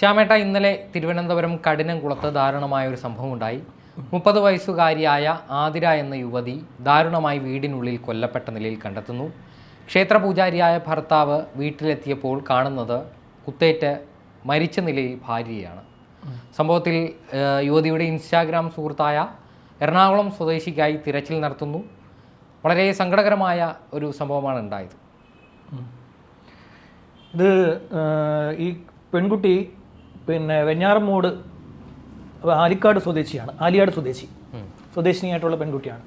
ശ്യാമേട്ട ഇന്നലെ തിരുവനന്തപുരം കഠിനംകുളത്ത് ദാരുണമായ ഒരു സംഭവം ഉണ്ടായി മുപ്പത് വയസ്സുകാരിയായ ആതിര എന്ന യുവതി ദാരുണമായി വീടിനുള്ളിൽ കൊല്ലപ്പെട്ട നിലയിൽ കണ്ടെത്തുന്നു. ക്ഷേത്ര പൂജാരിയായ ഭർത്താവ് വീട്ടിലെത്തിയപ്പോൾ കാണുന്നത് കുത്തേറ്റ് മരിച്ച നിലയിൽ ഭാര്യയാണ്. സംഭവത്തിൽ യുവതിയുടെ ഇൻസ്റ്റാഗ്രാം സുഹൃത്തായ എറണാകുളം സ്വദേശിക്കായി തിരച്ചിൽ നടത്തുന്നു. വളരെ സങ്കടകരമായ ഒരു സംഭവമാണ് ഉണ്ടായത്. ഇത് ഈ പെൺകുട്ടി പിന്നെ വെഞ്ഞാറമ്മൂട് ആലിക്കാട് സ്വദേശിയാണ് ആലിയാട് സ്വദേശി. സ്വദേശിനിയായിട്ടുള്ള പെൺകുട്ടിയാണ്.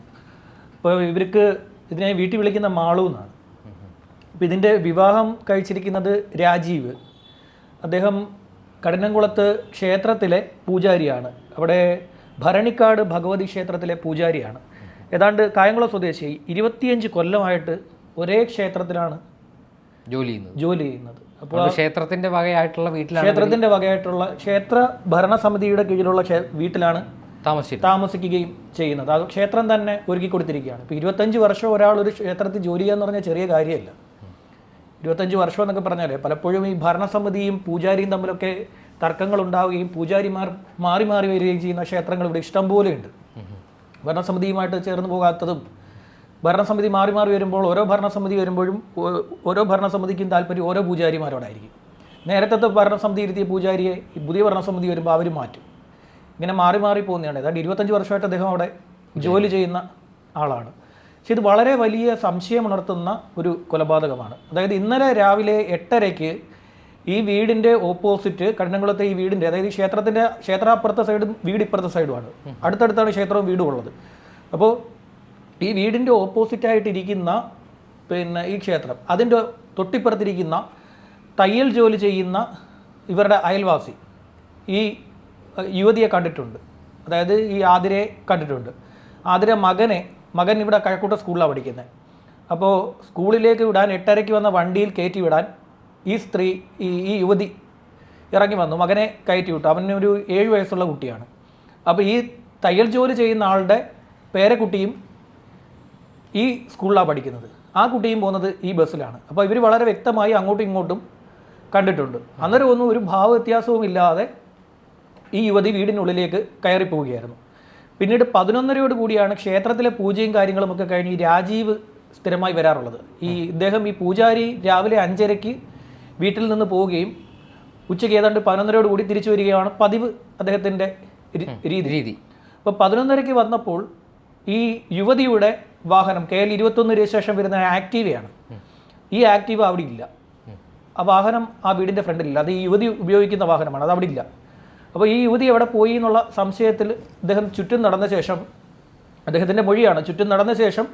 അപ്പോൾ ഇവർക്ക് ഇതിനെ വീട്ടിൽ വിളിക്കുന്ന മാളു എന്നാണ്. അപ്പോൾ ഇതിന്റെ വിവാഹം കഴിച്ചിരിക്കുന്നത് രാജീവ്. അദ്ദേഹം കഠിനംകുളത്ത് ക്ഷേത്രത്തിലെ പൂജാരിയാണ്. അവിടെ ഭരണിക്കാട് ഭഗവതി ക്ഷേത്രത്തിലെ പൂജാരിയാണ്. ഏതാണ്ട് കായംകുളം സ്വദേശി ഇരുപത്തിയഞ്ച് കൊല്ലമായിട്ട് ഒരേ ക്ഷേത്രത്തിലാണ് ജോലി ചെയ്യുന്നത്. ജോലി ചെയ്യുന്നത്. അപ്പോൾ ക്ഷേത്രത്തിന്റെ വകയായിട്ടുള്ള വീട്ടിലാണ് ക്ഷേത്രത്തിന്റെ വകയായിട്ടുള്ള ക്ഷേത്ര ഭരണസമിതിയുടെ കീഴിലുള്ള വീട്ടിലാണ് താമസിക്കുകയും ചെയ്യുന്നത്. അത് ക്ഷേത്രം തന്നെ ഒരുക്കി കൊടുത്തിരിക്കുകയാണ് ഇപ്പോൾ ഇരുപത്തഞ്ച് വർഷം ഒരാൾ ഒരു ക്ഷേത്രത്തിൽ ജോലി ചെയ്യുക എന്ന് പറഞ്ഞാൽ ചെറിയ കാര്യമല്ല. ഇരുപത്തഞ്ച് വർഷം എന്നൊക്കെ പറഞ്ഞാലേ പലപ്പോഴും ഈ ഭരണസമിതിയും പൂജാരിയും തമ്മിലൊക്കെ തർക്കങ്ങൾ ഉണ്ടാവുകയും പൂജാരിമാർ മാറി മാറി വരികയും ചെയ്യുന്ന ക്ഷേത്രങ്ങൾ ഇവിടെ ഇഷ്ടംപോലെ ഉണ്ട്. ഭരണസമിതിയുമായിട്ട് ചേർന്ന് പോകാത്തതും ഭരണസമിതി മാറി മാറി വരുമ്പോൾ ഓരോ ഭരണസമിതി വരുമ്പോഴും ഓരോ ഭരണസമിതിക്കും താല്പര്യം ഓരോ പൂജാരിമാരോടായിരിക്കും. നേരത്തെ ഭരണസമിതി ഇരുത്തിയ പൂജാരിയെ ഈ പുതിയ ഭരണസമിതി വരുമ്പോൾ അവർ മാറ്റും. ഇങ്ങനെ മാറി മാറി പോകുന്നതാണ്. ഏതാണ്ട് ഇരുപത്തഞ്ച് വർഷമായിട്ട് അദ്ദേഹം അവിടെ ജോലി ചെയ്യുന്ന ആളാണ്. പക്ഷെ ഇത് വളരെ വലിയ സംശയമുണർത്തുന്ന ഒരു കൊലപാതകമാണ്. അതായത് ഇന്നലെ രാവിലെ എട്ടരയ്ക്ക് ഈ വീടിന്റെ ഓപ്പോസിറ്റ് കണ്ണംകുളത്തെ ഈ വീടിന്റെ അതായത് ഈ ക്ഷേത്രത്തിന്റെ ക്ഷേത്ര അപ്പുറത്തെ സൈഡും വീട് ഇപ്പുറത്തെ സൈഡുമാണ് അടുത്തടുത്താണ് ക്ഷേത്രവും വീടും ഉള്ളത്. അപ്പോൾ ഈ വീടിന്റെ ഓപ്പോസിറ്റായിട്ടിരിക്കുന്ന പിന്നെ ഈ ക്ഷേത്രം അതിന്റെ തൊട്ടിപ്പുറത്തിരിക്കുന്ന തയ്യൽ ജോലി ചെയ്യുന്ന ഇവരുടെ അയൽവാസി ഈ യുവതിയെ കണ്ടിട്ടുണ്ട്. അതായത് ഈ ആതിരയെ കണ്ടിട്ടുണ്ട്. ആതിര മകനെ മകൻ ഇവിടെ കഴക്കൂട്ട സ്കൂളിലാണ് പഠിക്കുന്നത്. അപ്പോൾ സ്കൂളിലേക്ക് വിടാൻ എട്ടരയ്ക്ക് വന്ന വണ്ടിയിൽ കയറ്റി വിടാൻ ഈ സ്ത്രീ ഈ ഈ യുവതി ഇറങ്ങി വന്നു. മകനെ കയറ്റി വിട്ടു. അവന് ഒരു ഏഴ് വയസ്സുള്ള കുട്ടിയാണ്. അപ്പോൾ ഈ തയ്യൽ ജോലി ചെയ്യുന്ന ആളുടെ പേരക്കുട്ടിയും ഈ സ്കൂളിലാണ് പഠിക്കുന്നത്. ആ കുട്ടിയും പോകുന്നത് ഈ ബസ്സിലാണ്. അപ്പോൾ ഇവർ വളരെ വ്യക്തമായി അങ്ങോട്ടും ഇങ്ങോട്ടും കണ്ടിട്ടുണ്ട്. അന്നേരം ഒന്നും ഒരു ഭാവ വ്യത്യാസവും ഇല്ലാതെ ഈ യുവതി വീടിനുള്ളിലേക്ക് കയറി പോവുകയായിരുന്നു. പിന്നീട് പതിനൊന്നരയോട് കൂടിയാണ് ക്ഷേത്രത്തിലെ പൂജയും കാര്യങ്ങളും ഒക്കെ കഴിഞ്ഞ് രാജീവ് സ്ഥിരമായി വരാറുള്ളത്. ഈ ഇദ്ദേഹം ഈ പൂജാരി രാവിലെ അഞ്ചരയ്ക്ക് വീട്ടിൽ നിന്ന് പോവുകയും ഉച്ചയ്ക്ക് ഏതാണ്ട് പതിനൊന്നരയോട് കൂടി തിരിച്ചു വരികയാണ് പതിവ് അദ്ദേഹത്തിന്റെ രീതി. രീതി. അപ്പോൾ പതിനൊന്നരയ്ക്ക് വന്നപ്പോൾ ഈ യുവതിയുടെ വാഹനം കെ എൽ ഇരുപത്തൊന്ന് രജിസ്ട്രേഷൻ വരുന്ന ആക്റ്റീവയാണ്. ഈ ആക്റ്റീവ അവിടെ ഇല്ല. ആ വാഹനം ആ വീടിന്റെ ഫ്രണ്ടിലില്ല. അത് ഈ യുവതി ഉപയോഗിക്കുന്ന വാഹനമാണ്. അത് അവിടെ ഇല്ല. അപ്പോൾ ഈ യുവതി എവിടെ പോയി എന്നുള്ള സംശയത്തിൽ അദ്ദേഹം ചുറ്റും നടന്ന ശേഷം അദ്ദേഹത്തിന്റെ മൊഴിയാണ്. ചുറ്റും നടന്ന ശേഷം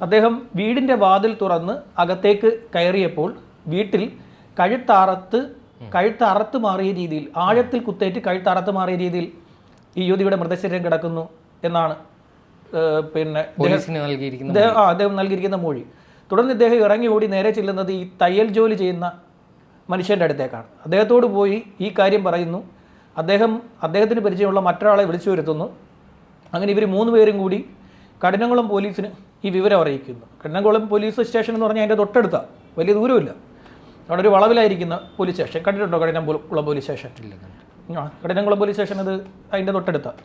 അദ്ദേഹം വീടിന്റെ വാതിൽ തുറന്ന് അകത്തേക്ക് കയറിയപ്പോൾ വീട്ടിൽ കഴുത്തറത്ത് കഴുത്തറത്ത് മാറിയ രീതിയിൽ ആഴത്തിൽ കുത്തേറ്റ് കഴുത്തറത്ത് മാറിയ രീതിയിൽ ഈ യുവതിയുടെ മൃതശരീരം കിടക്കുന്നു എന്നാണ് പിന്നെ ആ അദ്ദേഹം നൽകിയിരിക്കുന്ന മൊഴി. തുടർന്ന് ഇദ്ദേഹം ഇറങ്ങി ഓടി നേരെ ചെല്ലുന്നത് ഈ തയ്യൽ ജോലി ചെയ്യുന്ന മനുഷ്യന്റെ അടുത്തേക്കാണ്. അദ്ദേഹത്തോട് പോയി ഈ കാര്യം പറയുന്നു. അദ്ദേഹം അദ്ദേഹത്തിന് പരിചയമുള്ള മറ്റൊരാളെ വിളിച്ചു വരുത്തുന്നു. അങ്ങനെ ഇവർ മൂന്ന് പേരും കൂടി കഠിനംകുളം പോലീസിന് ഈ വിവരം അറിയിക്കുന്നു. കഠിനംകുളം പോലീസ് സ്റ്റേഷൻ എന്ന് പറഞ്ഞാൽ അതിന്റെ തൊട്ടടുത്ത വലിയ ദൂരമില്ല. അവിടെ ഒരു വളവിലായിരിക്കുന്ന പോലീസ് സ്റ്റേഷൻ. കണ്ടിട്ടുണ്ടോ കഠിനംകുളം പോലീസ് സ്റ്റേഷൻ? ഇല്ല കഠിനംകുളം പോലീസ് സ്റ്റേഷൻ അത് അതിന്റെ തൊട്ടടുത്താണ്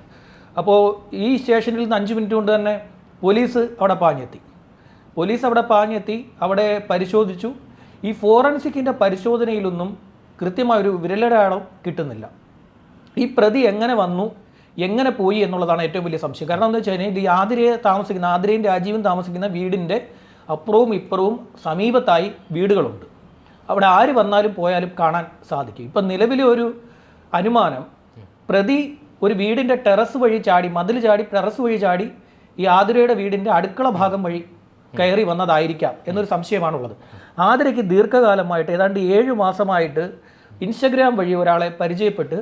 അപ്പോൾ ഈ സ്റ്റേഷനിൽ നിന്ന് അഞ്ച് മിനിറ്റ് കൊണ്ട് തന്നെ പോലീസ് അവിടെ പാഞ്ഞെത്തി. പോലീസ് അവിടെ പാഞ്ഞെത്തി അവിടെ പരിശോധിച്ചു. ഈ ഫോറൻസിക്കിന്റെ പരിശോധനയിലൊന്നും കൃത്യമായൊരു വിരലടയാളം കിട്ടുന്നില്ല. ഈ പ്രതി എങ്ങനെ വന്നു എങ്ങനെ പോയി എന്നുള്ളതാണ് ഏറ്റവും വലിയ സംശയം. കാരണം എന്താ വെച്ച് കഴിഞ്ഞാൽ ഈ ആതിരയെ താമസിക്കുന്ന ആതിരയും രാജീവും താമസിക്കുന്ന വീടിന്റെ അപ്പുറവും ഇപ്പുറവും സമീപത്തായി വീടുകളുണ്ട്. അവിടെ ആര് വന്നാലും പോയാലും കാണാൻ സാധിക്കും. ഇപ്പം നിലവിലെ ഒരു അനുമാനം പ്രതി ഒരു വീടിന്റെ ടെറസ് വഴി ചാടി മതിൽ ചാടി ടെറസ് വഴി ചാടി ഈ ആതിരയുടെ വീടിന്റെ അടുക്കള ഭാഗം വഴി കയറി വന്നതായിരിക്കാം എന്നൊരു സംശയമാണുള്ളത്. ആതിരയ്ക്ക് ദീർഘകാലമായിട്ട് ഏതാണ്ട് ഏഴ് മാസമായിട്ട് ഇൻസ്റ്റഗ്രാം വഴി ഒരാളെ പരിചയപ്പെട്ട്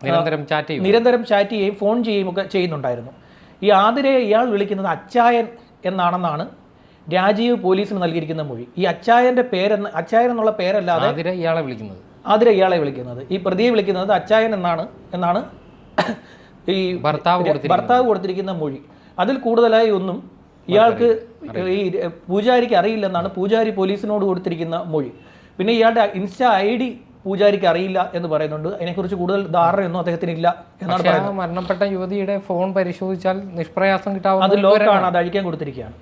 നിരന്തരം ചാറ്റ് ചെയ്യും നിരന്തരം ചാറ്റ് ചെയ്യുകയും ഫോൺ ചെയ്യുകയും ഒക്കെ ചെയ്യുന്നുണ്ടായിരുന്നു. ഈ ആതിരയെ ഇയാൾ വിളിക്കുന്നത് അച്ചായൻ എന്നാണെന്നാണ് രാജീവ് പോലീസിന് നൽകിയിരിക്കുന്ന മൊഴി. ഈ അച്ചായന്റെ പേരെന്ന് അച്ചായൻ എന്നുള്ള പേരല്ലാതെ ആതിര ഇയാളെ വിളിക്കുന്നത്. ആതിര ഇയാളെ വിളിക്കുന്നത്. ഈ പ്രതിയെ വിളിക്കുന്നത് അച്ചായൻ എന്നാണ് എന്നാണ് ഈ ഭർത്താവ് ഭർത്താവ് കൊടുത്തിരിക്കുന്ന മൊഴി. അതിൽ കൂടുതലായി ഒന്നും ഇയാൾക്ക് ഈ പൂജാരിക്ക് അറിയില്ലെന്നാണ് പൂജാരി പോലീസിനോട് കൊടുത്തിരിക്കുന്ന മൊഴി. പിന്നെ ഇയാളുടെ ഇൻസ്റ്റ ഐ ഡി പൂജാരിക്ക് അറിയില്ല എന്ന് പറയുന്നുണ്ട്. അതിനെക്കുറിച്ച് കൂടുതൽ ധാരണയൊന്നും അദ്ദേഹത്തിന് ഇല്ല എന്നാണ് പറയുന്നത്. മരണപ്പെട്ട യുവതിയുടെ ഫോൺ പരിശോധിച്ചാൽ നിഷ്പ്രയാസം അത് കിട്ടാവുന്ന ലോക്കാണ് അത് അഴിക്കാൻ കൊടുത്തിരിക്കുകയാണ്.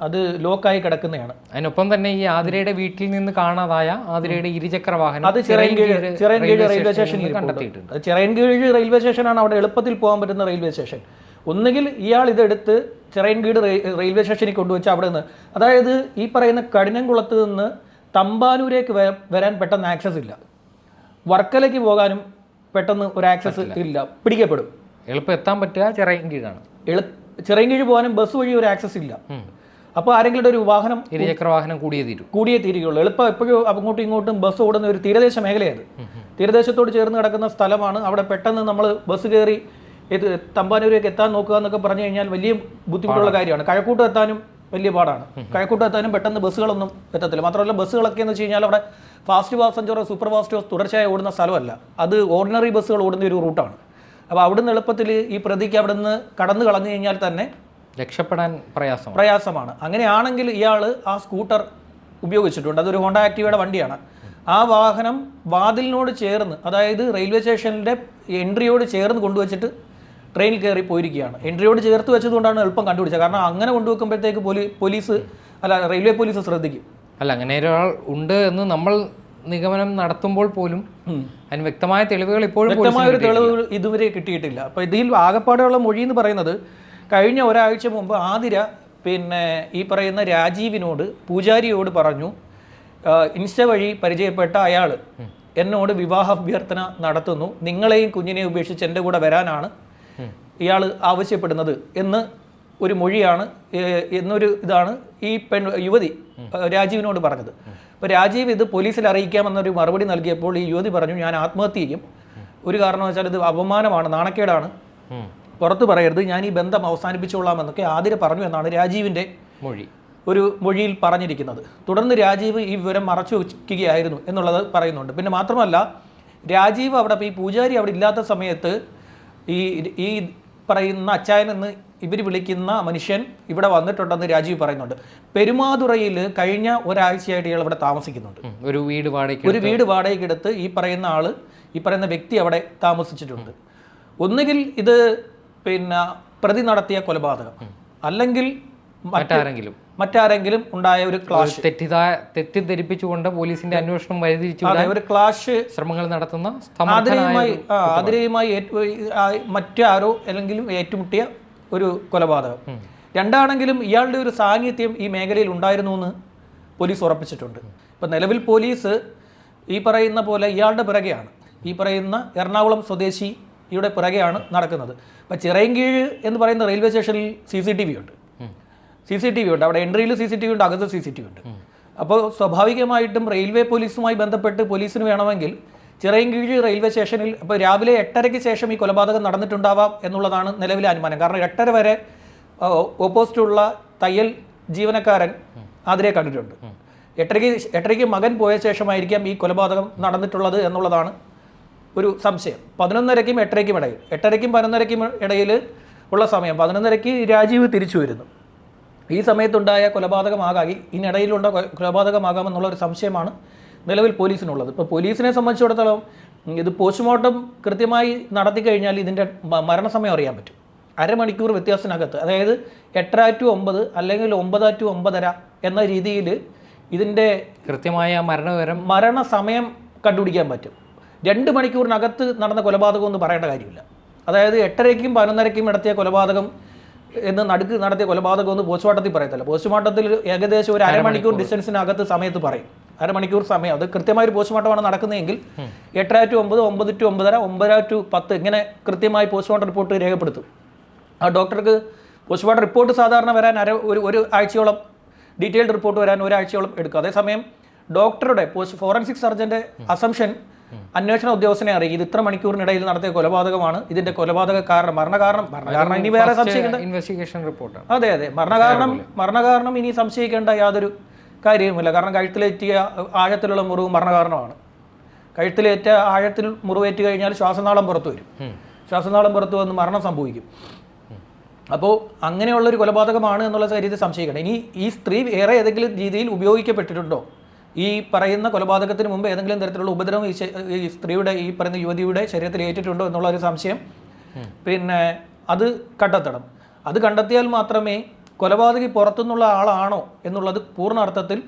അത് ലോക്കായി കിടക്കുന്നതാണ്. അതിനൊപ്പം തന്നെ ഈ ആതിരയുടെ വീട്ടിൽ നിന്ന് കാണാതായ ആതിരയുടെ ഇരുചക്ര വാഹനം അത് ചിറയൻകീഴ് റെയിൽവേ സ്റ്റേഷനിൽ. കണ്ടെത്തിയിട്ടുണ്ട്. അത് ചിറയൻകീഴ് റെയിൽവേ സ്റ്റേഷനാണ് അവിടെ എളുപ്പത്തിൽ പോകാൻ പറ്റുന്ന റെയിൽവേ സ്റ്റേഷൻ. ഒന്നുകിൽ ഇയാൾ ഇതെടുത്ത് ചിറയൻകീട് റെയി- റെയിൽവേ സ്റ്റേഷനിൽ കൊണ്ടുവച്ച് അവിടെ നിന്ന്. അതായത് ഈ പറയുന്ന കഠിനംകുളത്ത് നിന്ന് തമ്പാനൂരേക്ക് വരാൻ പെട്ടെന്ന് ആക്സസ് ഇല്ല. വർക്കലയ്ക്ക് പോകാനും പെട്ടെന്ന് ഒരു ആക്സസ് ഇല്ല. പിടിക്കപ്പെടും. എളുപ്പം എത്താൻ പറ്റുക ചിറയൻകീഴാണ് ചിറയൻകീഴ് പോകാനും ബസ് വഴി ഒരു ആക്സസ് ഇല്ല. അപ്പോൾ ആരെങ്കിലും ഒരു വാഹനം ഇരുചക്ര വാഹനം കൂടിയേ തീരും. കൂടിയേ തീരുകയുള്ളൂ. എളുപ്പം എപ്പോഴും അങ്ങോട്ടും ഇങ്ങോട്ടും ബസ് ഓടുന്ന ഒരു തീരദേശ മേഖലയാണ് തീരദേശത്തോട് ചേർന്ന് കിടക്കുന്ന സ്ഥലമാണ്. അവിടെ പെട്ടെന്ന് നമ്മൾ ബസ് കയറി തമ്പാനൂരേക്ക് എത്താൻ നോക്കുക എന്നൊക്കെ പറഞ്ഞു കഴിഞ്ഞാൽ വലിയ ബുദ്ധിമുട്ടുള്ള കാര്യമാണ്. കഴക്കൂട്ടം എത്താനും വലിയ പാടാണ്. കഴക്കൂട്ടം എത്താനും പെട്ടെന്ന് ബസ്സുകളൊന്നും എത്തത്തില്ല. മാത്രമല്ല ബസ്സുകളൊക്കെ എന്ന് വെച്ച് കഴിഞ്ഞാൽ അവിടെ ഫാസ്റ്റ് പാസഞ്ചറോ സൂപ്പർ ഫാസ്റ്റോ തുടർച്ചയായി ഓടുന്ന സ്ഥലമല്ല. അത് ഓർഡിനറി ബസ്സുകൾ ഓടുന്ന ഒരു റൂട്ടാണ് അപ്പോൾ അവിടുന്ന് എളുപ്പത്തിൽ ഈ പ്രതിക്ക് അവിടുന്ന് കടന്നു കളഞ്ഞു കഴിഞ്ഞാൽ തന്നെ രക്ഷപ്പെടാൻ പ്രയാസം പ്രയാസമാണ്. അങ്ങനെയാണെങ്കിൽ ഇയാൾ ആ സ്കൂട്ടർ ഉപയോഗിച്ചിട്ടുണ്ട്. അതൊരു ഹോണ്ട ആക്റ്റീവയുടെ വണ്ടിയാണ്. ആ വാഹനം വാതിലിനോട് ചേർന്ന് അതായത് റെയിൽവേ സ്റ്റേഷനിലെ എൻട്രിയോട് ചേർന്ന് കൊണ്ടുവച്ചിട്ട് ട്രെയിനിൽ കയറി പോയിരിക്കുകയാണ്. എൻട്രിയോട് ചേർത്ത് വെച്ചതുകൊണ്ടാണ് എളുപ്പം കണ്ടുപിടിച്ചത്. കാരണം അങ്ങനെ കൊണ്ടുവെക്കുമ്പോഴത്തേക്ക് പോലീ പോലീസ് അല്ല റെയിൽവേ പോലീസ് ശ്രദ്ധിക്കും. അല്ല അങ്ങനെ ഒരാൾ ഉണ്ട് എന്ന് നമ്മൾ നിഗമനം നടത്തുമ്പോൾ പോലും അതിന് വ്യക്തമായ തെളിവുകൾ ഇപ്പോഴും വ്യക്തമായ ഒരു തെളിവ് ഇതുവരെ കിട്ടിയിട്ടില്ല. അപ്പോൾ ഇതിൽ ആകപ്പാടെയുള്ള മൊഴി എന്ന് പറയുന്നത് കഴിഞ്ഞ ഒരാഴ്ച മുമ്പ് ആതിര പിന്നെ ഈ പറയുന്ന രാജീവിനോട് പൂജാരിയോട് പറഞ്ഞു ഇൻസ്റ്റ വഴി പരിചയപ്പെട്ട അയാൾ എന്നോട് വിവാഹ അഭ്യർത്ഥന നടത്തുന്നു. നിങ്ങളെയും കുഞ്ഞിനെയും ഉപേക്ഷിച്ച് എന്റെ കൂടെ വരാനാണ്. ഇയാൾ ആവശ്യപ്പെടുന്നത് എന്ന് ഒരു മൊഴിയാണ് എന്നൊരു ഇതാണ് ഈ പെൺ യുവതി രാജീവിനോട് പറഞ്ഞത്. അപ്പോൾ രാജീവ് ഇത് പോലീസിൽ അറിയിക്കാമെന്നൊരു മറുപടി നൽകിയപ്പോൾ ഈ യുവതി പറഞ്ഞു ഞാൻ ആത്മഹത്യ ചെയ്യും. ഒരു കാരണവശാൽ ഇത് അപമാനമാണ് നാണക്കേടാണ്. പുറത്തു പറയരുത് ഞാൻ ഈ ബന്ധം അവസാനിപ്പിച്ചോളാം എന്നൊക്കെ ആതിര പറഞ്ഞു എന്നാണ് രാജീവിന്റെ മൊഴി. ഒരു മൊഴിയിൽ പറഞ്ഞിരിക്കുന്നത്. തുടർന്ന് രാജീവ് ഈ വിവരം മറച്ചു വയ്ക്കുകയായിരുന്നു എന്നുള്ളത് പറയുന്നുണ്ട്. പിന്നെ മാത്രമല്ല രാജീവ് അവിടെ ഈ പൂജാരി അവിടെ ഇല്ലാത്ത സമയത്ത് ഈ ഈ പറയുന്ന അച്ചായൻ എന്ന് ഇവർ വിളിക്കുന്ന മനുഷ്യൻ ഇവിടെ വന്നിട്ടുണ്ടെന്ന് രാജീവ് പറയുന്നുണ്ട്. പെരുമാതുറയിൽ കഴിഞ്ഞ ഒരാഴ്ചയായിട്ട് ഇയാൾ ഇവിടെ താമസിക്കുന്നുണ്ട്. ഒരു വീട് വാടക ഒരു വീട് വാടകയ്ക്ക് വാടകയ്ക്കെടുത്ത് ഈ പറയുന്ന ആൾ ഈ പറയുന്ന വ്യക്തി അവിടെ താമസിച്ചിട്ടുണ്ട്. ഒന്നുകിൽ ഇത് പിന്നെ പ്രതി നടത്തിയ കൊലപാതകം. അല്ലെങ്കിൽ മറ്റാരെങ്കിലും. മറ്റാരെങ്കിലും ഉണ്ടായ ഒരു ക്ലാഷ്. തെറ്റിദ്ധാ തെറ്റിദ്ധരിപ്പിച്ചുകൊണ്ട് പോലീസിന്റെ അന്വേഷണം വഴിതിരിച്ചു ഒരു ക്ലാഷ് ശ്രമങ്ങൾ നടത്തുന്ന ആതിരയുമായി ആതിരയുമായി മറ്റാരോ അല്ലെങ്കിലും ഏറ്റുമുട്ടിയ ഒരു കൊലപാതകം. രണ്ടാണെങ്കിലും ഇയാളുടെ ഒരു സാന്നിധ്യം ഈ മേഖലയിൽ ഉണ്ടായിരുന്നു എന്ന് പോലീസ് ഉറപ്പിച്ചിട്ടുണ്ട്. ഇപ്പം നിലവിൽ പോലീസ് ഈ പറയുന്ന പോലെ ഇയാളുടെ പിറകെയാണ്. ഈ പറയുന്ന എറണാകുളം സ്വദേശിയുടെ പിറകെയാണ് നടക്കുന്നത്. അപ്പം ചിറയൻകീഴ് എന്ന് പറയുന്ന റെയിൽവേ സ്റ്റേഷനിൽ സി സി ടി വി ഉണ്ട്. സി സി ടി വി ഉണ്ട്. അവിടെ എൻട്രിയിൽ സി സി ടി വി ഉണ്ട് അകത്ത് സി സി ടി വി ഉണ്ട്. അപ്പോൾ സ്വാഭാവികമായിട്ടും റെയിൽവേ പോലീസുമായി ബന്ധപ്പെട്ട് പോലീസിന് വേണമെങ്കിൽ ചിറയൻകീഴ് റെയിൽവേ സ്റ്റേഷനിൽ അപ്പോൾ രാവിലെ എട്ടരയ്ക്ക് ശേഷം ഈ കൊലപാതകം നടന്നിട്ടുണ്ടാവാം എന്നുള്ളതാണ് നിലവിലെ അനുമാനം. കാരണം എട്ടര വരെ ഓപ്പോസിറ്റുള്ള തയ്യൽ ജീവനക്കാരൻ അതിരെ കണ്ടിട്ടുണ്ട്. എട്ടരയ്ക്ക് എട്ടരയ്ക്ക് മകൻ പോയ ശേഷമായിരിക്കാം ഈ കൊലപാതകം നടന്നിട്ടുള്ളത് എന്നുള്ളതാണ് ഒരു സംശയം. പതിനൊന്നരയ്ക്കും എട്ടരയ്ക്കും ഇടയിൽ എട്ടരയ്ക്കും പതിനൊന്നരയ്ക്കും ഇടയിൽ ഉള്ള സമയം. പതിനൊന്നരയ്ക്ക് രാജീവ് തിരിച്ചു വരുന്നു. ഈ സമയത്തുണ്ടായ കൊലപാതകമാകാം ഇനിടയിലുണ്ട കൊലപാതകമാകാമെന്നുള്ള ഒരു സംശയമാണ് നിലവിൽ പോലീസിനുള്ളത്. ഇപ്പോൾ പോലീസിനെ സംബന്ധിച്ചിടത്തോളം ഇത് പോസ്റ്റ്മോർട്ടം കൃത്യമായി നടത്തി കഴിഞ്ഞാൽ ഇതിന്റെ മരണസമയം അറിയാൻ പറ്റും. അരമണിക്കൂർ വ്യത്യാസത്തിനകത്ത്. അതായത് എട്ടര ടു ഒമ്പത് അല്ലെങ്കിൽ ഒമ്പത് ടു ഒമ്പതര എന്ന രീതിയിൽ ഇതിന്റെ കൃത്യമായ മരണവരം മരണസമയം കണ്ടുപിടിക്കാൻ പറ്റും. രണ്ട് മണിക്കൂറിനകത്ത് നടന്ന കൊലപാതകം എന്ന് പറയേണ്ട കാര്യമില്ല. അതായത് എട്ടരയ്ക്കും പതിനൊന്നരയ്ക്കും നടത്തിയ കൊലപാതകം എന്ന് നടുക്ക് നടത്തിയ കൊലപാതകം ഒന്ന് പോസ്റ്റ്മോർട്ടത്തിൽ പറയത്തില്ല. പോസ്റ്റ്മോർട്ടത്തിൽ ഏകദേശം ഒരു അരമണിക്കൂർ ഡിസ്റ്റൻസിനകത്ത് സമയത്ത് പറയും. അരമണിക്കൂർ സമയം. അത് കൃത്യമായ ഒരു പോസ്റ്റ്മോർട്ടമാണ് നടക്കുന്നതെങ്കിൽ എട്ടര ടു ഒമ്പത് ഒമ്പത് ടു ഒമ്പതര ഒമ്പതര ടു പത്ത് ഇങ്ങനെ കൃത്യമായി പോസ്റ്റ്മോർട്ടം റിപ്പോർട്ട് രേഖപ്പെടുത്തും. ആ ഡോക്ടർക്ക് പോസ്റ്റ്മോർട്ടം റിപ്പോർട്ട് സാധാരണ വരാൻ അര ഒരു ഒരു ആഴ്ചയോളം ഡീറ്റെയിൽഡ് റിപ്പോർട്ട് വരാൻ ഒരാഴ്ചയോളം എടുക്കും. അതേസമയം ഡോക്ടറുടെ പോസ്റ്റ് ഫോറൻസിക് സർജന്റെ അസംഷൻ അന്വേഷണ ഉദ്യോഗസ്ഥനെ അറിയിക്കും. ഇത് ഇത്ര മണിക്കൂറിനിടയിൽ നടത്തിയ കൊലപാതകമാണ്. ഇതിന്റെ കൊലപാതക കാരണം മരണകാരണം. മരണകാരണം ഇനി വേറെ സംശയിക്കേണ്ട ഇൻവെസ്റ്റിഗേഷൻ റിപ്പോർട്ടാണ് അതെ അതെ. മരണകാരണം മരണകാരണം ഇനി സംശയിക്കേണ്ട യാതൊരു കാര്യവുമില്ല. കാരണം കഴുത്തിലേറ്റിയ ആഴത്തിലുള്ള മുറിവ് മരണകാരണമാണ്. കഴുത്തിലേറ്റ ആഴത്തിൽ മുറിവേറ്റ് കഴിഞ്ഞാൽ ശ്വാസനാളം പുറത്തു വരും. ശ്വാസനാളം പുറത്തു വന്ന് മരണം സംഭവിക്കും. അപ്പോൾ അങ്ങനെയുള്ളൊരു കൊലപാതകമാണ് എന്നുള്ള കാര്യത്തിൽ സംശയിക്കണം ഇനി ഈ സ്ത്രീ വേറെ ഏതെങ്കിലും രീതിയിൽ ഉപയോഗിക്കപ്പെട്ടിട്ടുണ്ടോ? ഈ പറയുന്ന കൊലപാതകത്തിന് മുമ്പ് ഏതെങ്കിലും തരത്തിലുള്ള ഉപദ്രവം ഈ ഈ സ്ത്രീയുടെ ഈ പറയുന്ന യുവതിയുടെ ശരീരത്തിൽ ഏറ്റിട്ടുണ്ടോ എന്നുള്ള ഒരു സംശയം. പിന്നെ അത് കണ്ടെത്തണം. അത് കണ്ടെത്തിയാൽ മാത്രമേ കൊലപാതകി പുറത്തുനിന്നുള്ള ആളാണോ എന്നുള്ളത് പൂർണ അർത്ഥത്തിൽ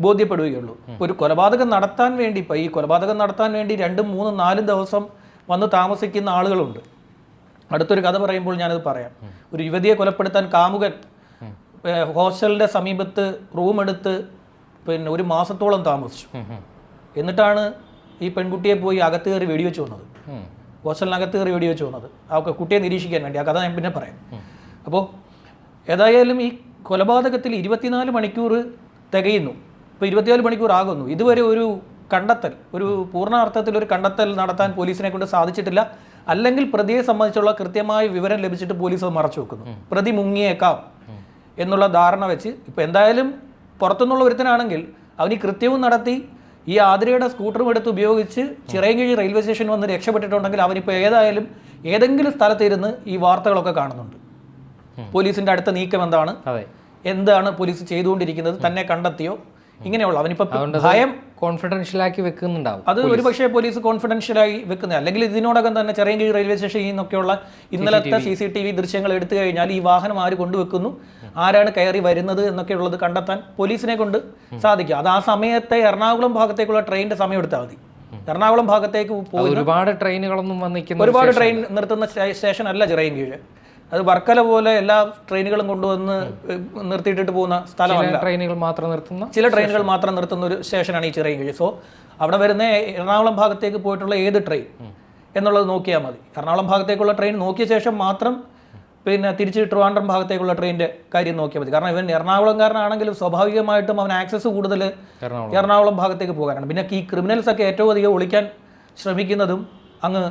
ബോധ്യപ്പെടുകയുള്ളൂ. ഒരു കൊലപാതകം നടത്താൻ വേണ്ടി ഇപ്പം ഈ കൊലപാതകം നടത്താൻ വേണ്ടി രണ്ടും മൂന്നും നാലും ദിവസം വന്ന് താമസിക്കുന്ന ആളുകളുണ്ട്. അടുത്തൊരു കഥ പറയുമ്പോൾ ഞാനത് പറയാം. ഒരു യുവതിയെ കൊലപ്പെടുത്താൻ കാമുകൻ ഹോസ്റ്റലിന്റെ സമീപത്ത് റൂം എടുത്ത് പിന്നെ ഒരു മാസത്തോളം താമസിച്ചു. എന്നിട്ടാണ് ഈ പെൺകുട്ടിയെ പോയി അകത്ത് കയറി വെടിവെച്ച് വന്നത്. ഹോസ്റ്റലിനകത്ത് കയറി വെടിവെച്ച് വന്നത്. ആ കുട്ടിയെ നിരീക്ഷിക്കാൻ വേണ്ടി. ആ കഥ ഞാൻ പിന്നെ പറയാം. അപ്പോൾ ഏതായാലും ഈ കൊലപാതകത്തിൽ ഇരുപത്തിനാല് മണിക്കൂർ തികയുന്നു. ഇപ്പോൾ ഇരുപത്തിനാല് മണിക്കൂർ ആകുന്നു. ഇതുവരെ ഒരു കണ്ടെത്തൽ ഒരു പൂർണാർത്ഥത്തിൽ ഒരു കണ്ടെത്തൽ നടത്താൻ പോലീസിനെ കൊണ്ട് സാധിച്ചിട്ടില്ല. അല്ലെങ്കിൽ പ്രതിയെ സംബന്ധിച്ചുള്ള കൃത്യമായ വിവരം ലഭിച്ചിട്ട് പോലീസ് അത് മറച്ചു വെക്കുന്നു. പ്രതി മുങ്ങിയേക്കാം എന്നുള്ള ധാരണ വെച്ച് ഇപ്പം എന്തായാലും പുറത്തുനിന്നുള്ള ഒരുത്തനാണെങ്കിൽ അവൻ ഈ കൃത്യവും നടത്തി ഈ ആതിരയുടെ സ്കൂട്ടറും എടുത്ത് ഉപയോഗിച്ച് ചിറയൻകീഴ് റെയിൽവേ സ്റ്റേഷൻ വന്ന് രക്ഷപ്പെട്ടിട്ടുണ്ടെങ്കിൽ അവനിപ്പോൾ ഏതായാലും ഏതെങ്കിലും സ്ഥലത്തിരുന്ന് ഈ വാർത്തകളൊക്കെ കാണുന്നുണ്ട്. പോലീസിന്റെ അടുത്ത നീക്കം എന്താണ്? എന്താണ് പോലീസ് ചെയ്തുകൊണ്ടിരിക്കുന്നത്? തന്നെ കണ്ടെത്തിയോ? ഇങ്ങനെയുള്ള അവനിപ്പോ ഭയം കോൺഫിഡൻഷ്യലാക്കി വെക്കുന്നുണ്ടാവും. അത് ഒരു പക്ഷേ പോലീസ് കോൺഫിഡൻഷ്യലായി വെക്കുന്നത് അല്ലെങ്കിൽ ഇതിനോടകം തന്നെ ചെറിയൻകീഴ് റെയിൽവേ സ്റ്റേഷനിൽ നിന്നൊക്കെയുള്ള ഇന്നലത്തെ സി സി ടി വി ദൃശ്യങ്ങൾ എടുത്തു കഴിഞ്ഞാൽ ഈ വാഹനം ആര് കൊണ്ടുവെക്കുന്നു ആരാണ് കയറി വരുന്നത് എന്നൊക്കെ ഉള്ളത് കണ്ടെത്താൻ പോലീസിനെ കൊണ്ട് സാധിക്കും. അത് ആ സമയത്തെ എറണാകുളം ഭാഗത്തേക്കുള്ള ട്രെയിനിന്റെ സമയം എടുത്താൽ മതി. എറണാകുളം ഭാഗത്തേക്ക് ഒരുപാട് ട്രെയിനുകളൊന്നും വന്നിരിക്കുന്നു ഒരുപാട് ട്രെയിൻ നിർത്തുന്ന സ്റ്റേഷൻ അല്ല ചിറയൻകീഴ് അത് വർക്കല പോലെ എല്ലാ ട്രെയിനുകളും കൊണ്ടുവന്ന് നിർത്തിയിട്ടിട്ട് പോകുന്ന സ്ഥലമല്ല. ട്രെയിനുകൾ മാത്രം നിർത്തുന്ന ചില ട്രെയിനുകൾ മാത്രം നിർത്തുന്ന ഒരു സ്റ്റേഷനാണ് ഈ ചെറിയ ചിറയൻകീഴ് സോ അവിടെ വരുന്ന എറണാകുളം ഭാഗത്തേക്ക് പോയിട്ടുള്ള ഏത് ട്രെയിൻ എന്നുള്ളത് നോക്കിയാൽ മതി. എറണാകുളം ഭാഗത്തേക്കുള്ള ട്രെയിൻ നോക്കിയ ശേഷം മാത്രം പിന്നെ തിരിച്ച് ട്രിവാൻഡ്രം ഭാഗത്തേക്കുള്ള ട്രെയിനിന്റെ കാര്യം നോക്കിയാൽ മതി. കാരണം ഇവൻ എറണാകുളംകാരനാണെങ്കിലും സ്വാഭാവികമായിട്ടും അവൻ ആക്സസ് കൂടുതൽ എറണാകുളം. എറണാകുളം ഭാഗത്തേക്ക് പോകാനാണ്. പിന്നെ ഈ ക്രിമിനൽസ് ഒക്കെ ഏറ്റവും അധികം ഒളിക്കാൻ ശ്രമിക്കുന്നതും അങ്ങ്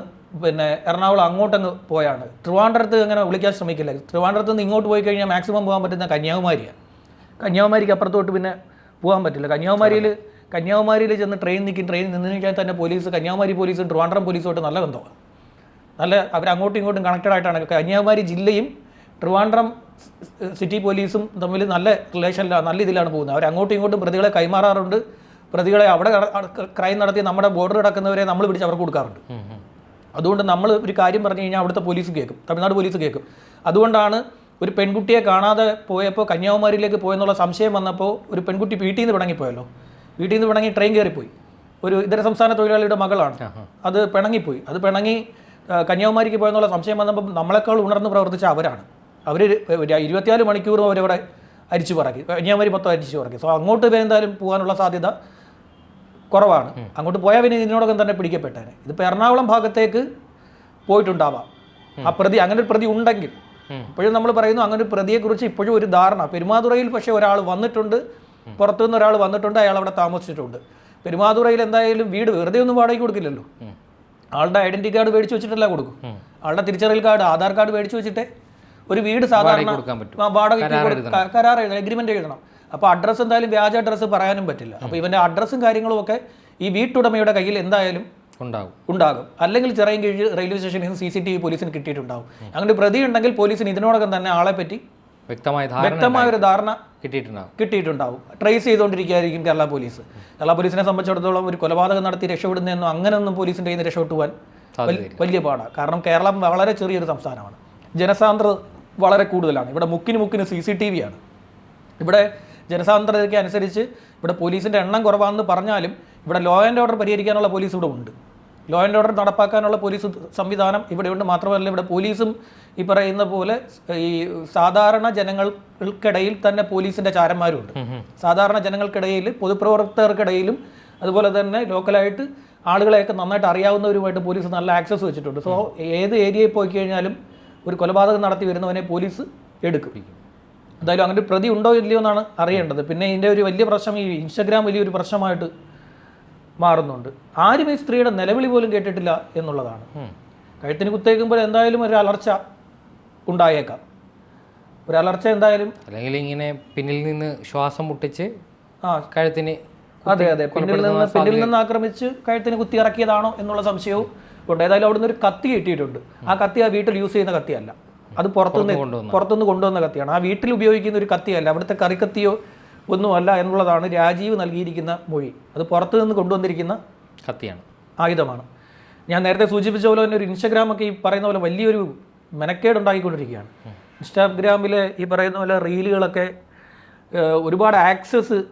പിന്നെ എറണാകുളം അങ്ങോട്ടങ്ങ് പോയാണ്. ട്രിവാൻഡ്രത്ത് അങ്ങനെ വിളിക്കാൻ ശ്രമിക്കില്ല. ട്രിവാൻഡ്രത്ത് നിന്ന് ഇങ്ങോട്ട് പോയി കഴിഞ്ഞാൽ മാക്സിമം പോകാൻ പറ്റുന്ന കന്യാകുമാരിയാണ് കന്യാകുമാരിക്ക് അപ്പുറത്തോട്ട് പിന്നെ പോകാൻ പറ്റില്ല. കന്യാകുമാരിയിൽ കന്യാകുമാരിയിൽ ചെന്ന് ട്രെയിൻ നിൽക്കും ട്രെയിൻ നിന്ന് കഴിഞ്ഞാൽ തന്നെ പോലീസ് കന്യാകുമാരി പോലീസും ട്രിവാൻഡ്രം പോലീസുമായിട്ട് നല്ല ബന്ധമാണ് നല്ല അവർ അങ്ങോട്ടും ഇങ്ങോട്ടും കണക്റ്റഡ് ആയിട്ടാണ്. കന്യാകുമാരി ജില്ലയും ട്രിവാൻഡ്രം സിറ്റി പോലീസും തമ്മിൽ നല്ല റിലേഷനിലാണ് നല്ല ഇതിലാണ് പോകുന്നത്. അവർ അങ്ങോട്ടും ഇങ്ങോട്ടും പ്രതികളെ കൈമാറാറുണ്ട്. പ്രതികളെ അവിടെ ക്രൈം നടത്തി നമ്മുടെ ബോർഡർ കിടക്കുന്നവരെ നമ്മൾ പിടിച്ച് അവർക്ക് കൊടുക്കാറുണ്ട്. അതുകൊണ്ട് നമ്മൾ ഒരു കാര്യം പറഞ്ഞു കഴിഞ്ഞാൽ അവിടുത്തെ പോലീസ് കേൾക്കും. തമിഴ്നാട് പോലീസ് കേൾക്കും. അതുകൊണ്ടാണ് ഒരു പെൺകുട്ടിയെ കാണാതെ പോയപ്പോൾ കന്യാകുമാരിയിലേക്ക് പോയെന്നുള്ള സംശയം വന്നപ്പോൾ ഒരു പെൺകുട്ടി വീട്ടിൽ നിന്ന് പിണങ്ങിപ്പോയല്ലോ. വീട്ടിൽ നിന്ന് പിണങ്ങി ട്രെയിൻ കയറിപ്പോയി. ഒരു ഇതര സംസ്ഥാന തൊഴിലാളിയുടെ മകളാണ്. അത് പിണങ്ങിപ്പോയി. അത് പിണങ്ങി കന്യാകുമാരിക്ക് പോയെന്നുള്ള സംശയം വന്നപ്പോൾ നമ്മളെക്കാൾ ഉണർന്ന് പ്രവർത്തിച്ച അവരാണ്. അവർ ഇരുപത്തിനാല് മണിക്കൂറും അവരവിടെ അരിച്ചു പറക്കി. കന്യാകുമാരി മൊത്തം അരിച്ചു പറക്കി. സോ അങ്ങോട്ട് എന്തായാലും പോകാനുള്ള സാധ്യത കുറവാണ്. അങ്ങോട്ട് പോയാൽ പിന്നെ ഇതിനോടൊപ്പം തന്നെ പിടിക്കപ്പെട്ടേനെ. ഇതിപ്പോൾ എറണാകുളം ഭാഗത്തേക്ക് പോയിട്ടുണ്ടാവാം. ആ പ്രതി അങ്ങനെ ഒരു പ്രതി ഉണ്ടെങ്കിൽ. ഇപ്പോഴും നമ്മൾ പറയുന്നു അങ്ങനെ ഒരു പ്രതിയെക്കുറിച്ച് ഇപ്പോഴും ഒരു ധാരണ. പെരുമാതുറയിൽ പക്ഷേ ഒരാൾ വന്നിട്ടുണ്ട്. പുറത്തുനിന്ന് ഒരാൾ വന്നിട്ടുണ്ട്. അയാൾ അവിടെ താമസിച്ചിട്ടുണ്ട്. പെരുമാതുറയിൽ എന്തായാലും വീട് വെറുതെ ഒന്നും വാടകയ്ക്ക് കൊടുക്കില്ലല്ലോ. ആളുടെ ഐഡന്റിറ്റി കാർഡ് മേടിച്ച് വെച്ചിട്ടല്ല കൊടുക്കും. ആളുടെ തിരിച്ചറിയൽ കാർഡ് ആധാർ കാർഡ് മേടിച്ച് വെച്ചിട്ടേ ഒരു വീട് സാധാരണ കൊടുക്കാൻ പറ്റും. വാടകയ്ക്ക് കരാർ എഴുതണം എഗ്രിമെന്റ് എഴുതണം. അപ്പോൾ അഡ്രസ്സ് എന്തായാലും വ്യാജ അഡ്രസ്സ് പറയാനും പറ്റില്ല. അപ്പോൾ ഇവന്റെ അഡ്രസ്സും കാര്യങ്ങളും ഒക്കെ ഈ വീട്ടുടമയുടെ കയ്യിൽ എന്തായാലും ഉണ്ടാകും ഉണ്ടാകും. അല്ലെങ്കിൽ ചെറിയ കീഴിൽ റെയിൽവേ സ്റ്റേഷനിൽ നിന്ന് സി സി ടി വി പോലീസിന് കിട്ടിയിട്ടുണ്ടാകും അങ്ങനെ പ്രതി ഉണ്ടെങ്കിൽ പോലീസിന് ഇതിനോടകം തന്നെ ആളെ പറ്റി വ്യക്തമായ വ്യക്തമായ ഒരു ധാരണ കിട്ടിയിട്ടുണ്ടാവും. കിട്ടിയിട്ടുണ്ടാവും. ട്രേസ് ചെയ്തുകൊണ്ടിരിക്കുകയായിരിക്കും കേരള പോലീസ് കേരള പോലീസിനെ സംബന്ധിച്ചിടത്തോളം ഒരു കൊലപാതകം നടത്തി രക്ഷപ്പെടുന്നതെന്നും അങ്ങനെയൊന്നും പോലീസിന്റെ കയ്യിൽ നിന്ന് രക്ഷപ്പെട്ടു പോകാൻ സാധ്യതയില്ല. വലിയ പാടാണ് കാരണം കേരളം വളരെ ചെറിയൊരു സംസ്ഥാനമാണ്. ജനസാന്ദ്രത വളരെ കൂടുതലാണ്. ഇവിടെ മുക്കിന് മുക്കിന് സി സി ടി വി ആണ്. ഇവിടെ ജനസാന്ദ്രതയ്ക്ക് അനുസരിച്ച് ഇവിടെ പോലീസിന്റെ എണ്ണം കുറവാണെന്ന് പറഞ്ഞാലും ഇവിടെ ലോ ആൻഡ് ഓർഡർ പരിഹരിക്കാനുള്ള പോലീസ് ഇവിടെ ഉണ്ട്. ലോ ആൻഡ് ഓർഡർ നടപ്പാക്കാനുള്ള പോലീസ് സംവിധാനം ഇവിടെയുണ്ട് മാത്രമല്ല ഇവിടെ പോലീസും ഈ പറയുന്ന പോലെ ഈ സാധാരണ ജനങ്ങൾക്കിടയിൽ തന്നെ പോലീസിന്റെ ചാരന്മാരുണ്ട് സാധാരണ ജനങ്ങൾക്കിടയിൽ പൊതുപ്രവർത്തകർക്കിടയിലും അതുപോലെ തന്നെ ലോക്കലായിട്ട് ആളുകളെയൊക്കെ നന്നായിട്ട് അറിയാവുന്നവരുമായിട്ട് പോലീസ് നല്ല ആക്സസ് വെച്ചിട്ടുണ്ട്. സോ ഏത് ഏരിയയിൽ പോയി കഴിഞ്ഞാലും ഒരു കൊലപാതകം നടത്തി വരുന്നവനെ പോലീസ് എടുക്കും. എന്തായാലും അങ്ങനെ ഒരു പ്രതി ഉണ്ടോ ഇല്ലയോ എന്നാണ് അറിയേണ്ടത്. പിന്നെ ഇതിന്റെ ഒരു വലിയ പ്രശ്നം ഈ ഇൻസ്റ്റഗ്രാം വലിയൊരു പ്രശ്നമായിട്ട് മാറുന്നുണ്ട്. ആരും ഈ സ്ത്രീയുടെ നിലവിളി പോലും കേട്ടിട്ടില്ല എന്നുള്ളതാണ്. കഴുത്തിന് കുത്തേക്കുമ്പോൾ എന്തായാലും ഒരു അലർച്ച ഉണ്ടായേക്കാം. ഒരു അലർച്ച എന്തായാലും അല്ലെങ്കിൽ ഇങ്ങനെ പിന്നിൽ നിന്ന് ശ്വാസം മുട്ടിച്ച് ആ. കഴുത്തിന് അതെ അതെ. പിന്നിൽ നിന്ന് പിന്നിൽ നിന്ന് ആക്രമിച്ച് കഴുത്തിന് കുത്തി ഇറക്കിയതാണോ എന്നുള്ള സംശയവും ഉണ്ട്. ഏതായാലും അവിടുന്ന് ഒരു കത്തി കിട്ടിയിട്ടുണ്ട്. ആ കത്തി ആ വീട്ടിൽ യൂസ് ചെയ്യുന്ന കത്തിയല്ല. അത് പുറത്തുനിന്ന്. പുറത്തുനിന്ന് കൊണ്ടുവന്ന കത്തിയാണ്. ആ വീട്ടിൽ ഉപയോഗിക്കുന്ന ഒരു കത്തിയല്ല അവിടുത്തെ കറിക്കത്തിയോ ഒന്നുമല്ല എന്നുള്ളതാണ് രാജീവ് നൽകിയിരിക്കുന്ന മൊഴി. അത് പുറത്തുനിന്ന് കൊണ്ടുവന്നിരിക്കുന്ന കത്തിയാണ്. ആയുധമാണ്. ഞാൻ നേരത്തെ സൂചിപ്പിച്ച പോലെ തന്നെ ഒരു ഇൻസ്റ്റഗ്രാമൊക്കെ ഈ പറയുന്ന പോലെ വലിയൊരു മെനക്കേട് ഉണ്ടാക്കിക്കൊണ്ടിരിക്കുകയാണ് ഇൻസ്റ്റാഗ്രാമിൽ ഈ പറയുന്ന പോലെ റീലുകളൊക്കെ ഒരുപാട് ആക്സസ്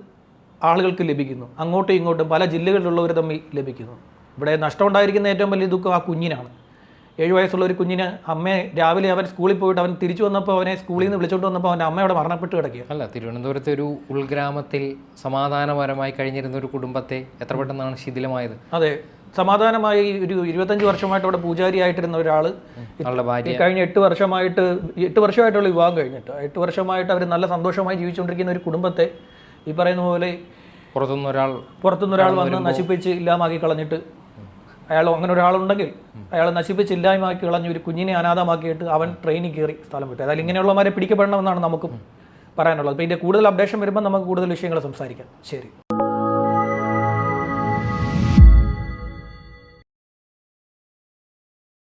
ആളുകൾക്ക് ലഭിക്കുന്നു. അങ്ങോട്ടും ഇങ്ങോട്ടും പല ജില്ലകളിലുള്ളവർ തമ്മിൽ ലഭിക്കുന്നു. ഇവിടെ നഷ്ടമുണ്ടായിരിക്കുന്ന ഏറ്റവും വലിയ ദുഃഖം ആ കുഞ്ഞിനാണ്. ഏഴ് വയസ്സുള്ള ഒരു കുഞ്ഞിന് അമ്മയെ രാവിലെ അവൻ സ്കൂളിൽ പോയിട്ട് അവൻ തിരിച്ചു വന്നപ്പോൾ അവനെ സ്കൂളിൽ നിന്ന് വിളിച്ചോണ്ട് വന്നപ്പോൾ അവന്റെ അമ്മയോട് മരണപ്പെട്ട് കിടക്കുക. അല്ല തിരുവനന്തപുരത്തെ ഒരു ഉൾഗ്രാമത്തിൽ സമാധാനപരമായി കഴിഞ്ഞിരുന്ന ഒരു കുടുംബത്തെ എത്ര പെട്ടെന്നാണ് ശിഥിലമായത്? അതെ സമാധാനമായി ഒരു ഇരുപത്തഞ്ച് വർഷമായിട്ട് അവിടെ പൂജാരിയായിട്ടിരുന്ന ഒരാൾ കഴിഞ്ഞ എട്ട് വർഷമായിട്ട് എട്ട് വർഷമായിട്ടുള്ള വിവാഹം കഴിഞ്ഞിട്ട് എട്ട് വർഷമായിട്ട് അവർ നല്ല സന്തോഷമായി ജീവിച്ചുകൊണ്ടിരിക്കുന്ന ഒരു കുടുംബത്തെ ഈ പറയുന്ന പോലെ പുറത്തുനിന്ന് ഒരാൾ പുറത്തുനിന്ന് ഒരാൾ വന്ന് നശിപ്പിച്ച് ഇല്ലാമാക്കി കളഞ്ഞിട്ട് അയാൾ അങ്ങനെ ഒരാളുണ്ടെങ്കിൽ അയാൾ നശിപ്പിച്ച് ഇല്ലായ്മയാക്കി കളഞ്ഞ് ഒരു കുഞ്ഞിനെ അനാഥമാക്കിയിട്ട് അവൻ ട്രെയിനിൽ കയറി സ്ഥലം വിട്ടു. അതായത് ഇങ്ങനെയുള്ളവരെ പിടിക്കപ്പെടണമെന്നാണ് നമുക്കും പറയാനുള്ളത്. അപ്പോൾ ഇതിന്റെ കൂടുതൽ അപ്ഡേഷൻ വരുമ്പോൾ നമുക്ക് കൂടുതൽ വിഷയങ്ങൾ സംസാരിക്കാം. ശരി.